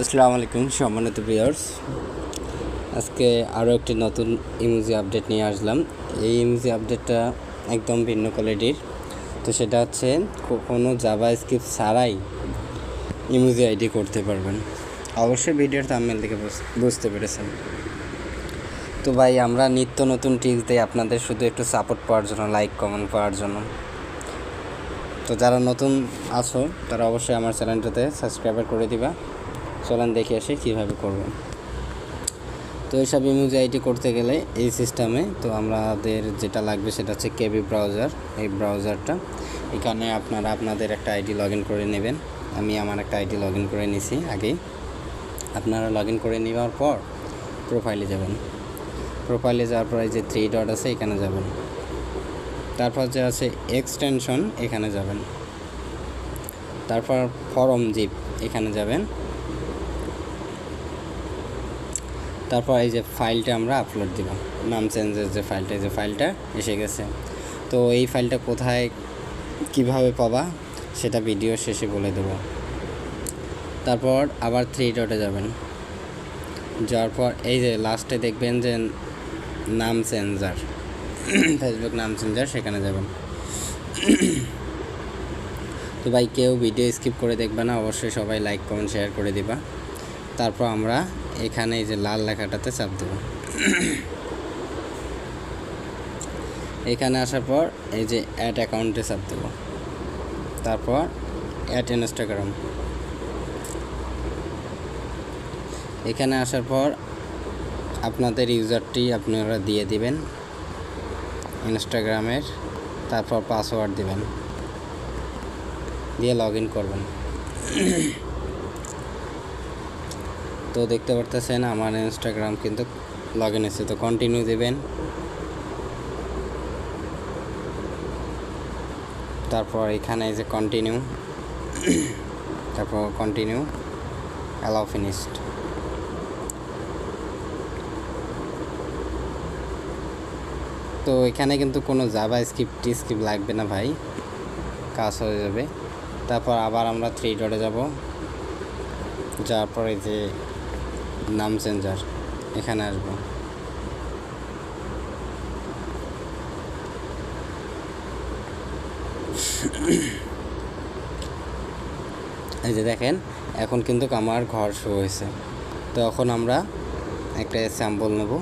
আসসালামু আলাইকুম, সম্মানিত প্রিয়ার্স আজকে আরও একটি নতুন ইমোজি আপডেট নিয়ে আসলাম। এই ইমোজি আপডেটটা একদম ভিন্ন কোয়ালিটির তো সেটা হচ্ছে কোনো জাভা স্ক্রিপ্ট ছাড়াই ইমোজি আইডি করতে পারবেন। অবশ্যই ভিডিওর থাম্বনেল থেকে বুঝতে পেরেছেন। তো ভাই, আমরা নিত্য নতুন টিপস দিই আপনাদের শুধু একটু সাপোর্ট পাওয়ার জন্য লাইক কমেন্ট পাওয়ার জন্য। তো যারা নতুন আছো, তারা অবশ্যই আমার চ্যানেলটাতে সাবস্ক্রাইবার করে দিবা। চলেন দেখে আসি কীভাবে করবেন তো এইসব ইমোজি আইডি করতে গেলে এই সিস্টেমে তো আমাদের যেটা লাগবে সেটা হচ্ছে কেবি ব্রাউজার এই ব্রাউজারটা এখানে আপনারা আপনাদের একটা আইডি লগ করে নেবেন। আমি আমার একটা আইডি লগ করে নিছি আগেই। আপনারা লগ করে নেওয়ার পর প্রোফাইলে যাবেন। প্রোফাইলে যাওয়ার পর যে থ্রি ডট আছে, এখানে যাবেন। তারপর যে আছে এক্সটেনশন এখানে যাবেন। তারপর ফরম জিপ এখানে যাবেন। তারপর এই যে ফাইলটা আমরা আপলোড দিব নাম চেঞ্জের যে ফাইলটা এই যে ফাইলটা এসে গেছে। তো এই ফাইলটা কোথায়, কীভাবে পাবা, সেটা ভিডিও শেষে বলে দেবো। তারপর আবার থ্রি ডটে যাবেন। যাওয়ার পর এই যে লাস্টে দেখবেন যে নাম চেঞ্জার ফেসবুক নাম চেঞ্জার সেখানে যাবেন। তো ভাই কেউ ভিডিও স্কিপ করে দেখবে না, অবশ্যই সবাই লাইক কমেন্ট শেয়ার করে দিবা। তারপর আমরা এখানে এই যে লাল লেখাটাতে চাপ দেব। এখানে আসার পর এই যে অ্যাড অ্যাকাউন্টে চাপ দেব। তারপর অ্যাড ইনস্টাগ্রাম এখানে আসার পর আপনাদের ইউজারটি আপনারা দিয়ে দিবেন ইনস্টাগ্রামের তারপর পাসওয়ার্ড দিবেন। দিয়ে লগ ইন করবেন। তো দেখতে পারতেছেন, আমার ইনস্টাগ্রাম কিন্তু লগ ইন এসেছে তো কন্টিনিউ দেবেন। তারপর এখানে যে কন্টিনিউ তারপর কন্টিনিউ অ্যালাউ ফিনিশড তো এখানে কিন্তু কোনো জাভা স্ক্রিপ্ট স্ক্রিপ্ট লাগবে না ভাই, কাজ হয়ে যাবে। তারপর আবার আমরা থ্রি ডটে যাব। যাওয়ার পরে যে নাম চেঞ্জার এখানে আসব। এই যে দেখেন, এখন কিন্তু আমার ঘর শো হয়েছে। তো এখন আমরা একটা স্যাম্পল নেব।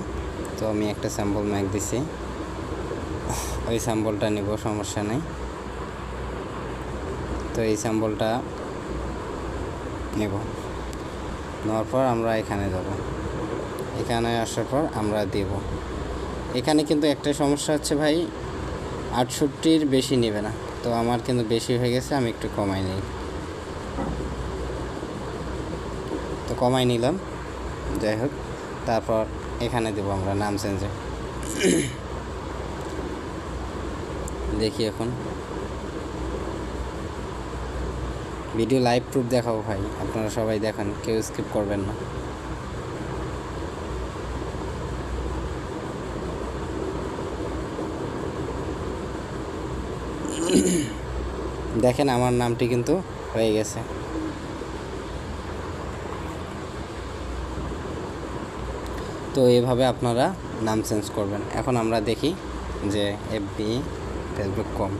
তো আমি একটা স্যাম্পল ম্যাক দিছি। ওই স্যাম্পলটা নেব, সমস্যা নেই। তো এই স্যাম্পলটা নেব। নেওয়ার পর আমরা এখানে যাব। এখানে আসার পর আমরা দেব। এখানে কিন্তু একটা সমস্যা হচ্ছে ভাই, আটষট্টির বেশি নেবে না। তো আমার কিন্তু বেশি হয়ে গেছে, আমি একটু কমাই নিই। তো কমাই নিলাম। যাই হোক, তারপর এখানে দেবো আমরা নাম চেঞ্জে দেখি এখন। ভিডিও লাইভ প্রুফ দেখাবো ভাই, আপনারা সবাই দেখেন, কেউ স্কিপ করবেন না। দেখেন আমার নামটি কিন্তু হয়ে গেছে। তো এভাবে আপনারা নাম চেঞ্জ করবেন। এখন আমরা দেখি যে এফবি ফেসবুক কম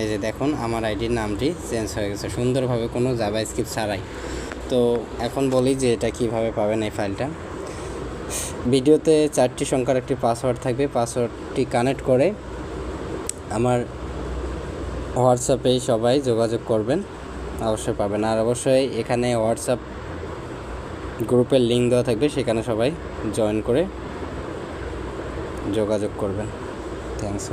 এই যে দেখুন, আমার আইডির নামটি চেঞ্জ হয়ে গেছে। সুন্দরভাবে কোনো জাভা স্ক্রিপ্ট ছাড়াই। তো এখন বলি যে এটা কীভাবে পাবেন এই ফাইলটা। ভিডিওতে চারটি সংখ্যার একটি পাসওয়ার্ড থাকবে। পাসওয়ার্ডটি কানেক্ট করে আমার হোয়াটসঅ্যাপে সবাই যোগাযোগ করবেন। অবশ্যই পাবেন। আর অবশ্যই এখানে হোয়াটসঅ্যাপ গ্রুপের লিঙ্ক দেওয়া থাকবে। সেখানে সবাই জয়েন করে যোগাযোগ করবেন। থ্যাংকস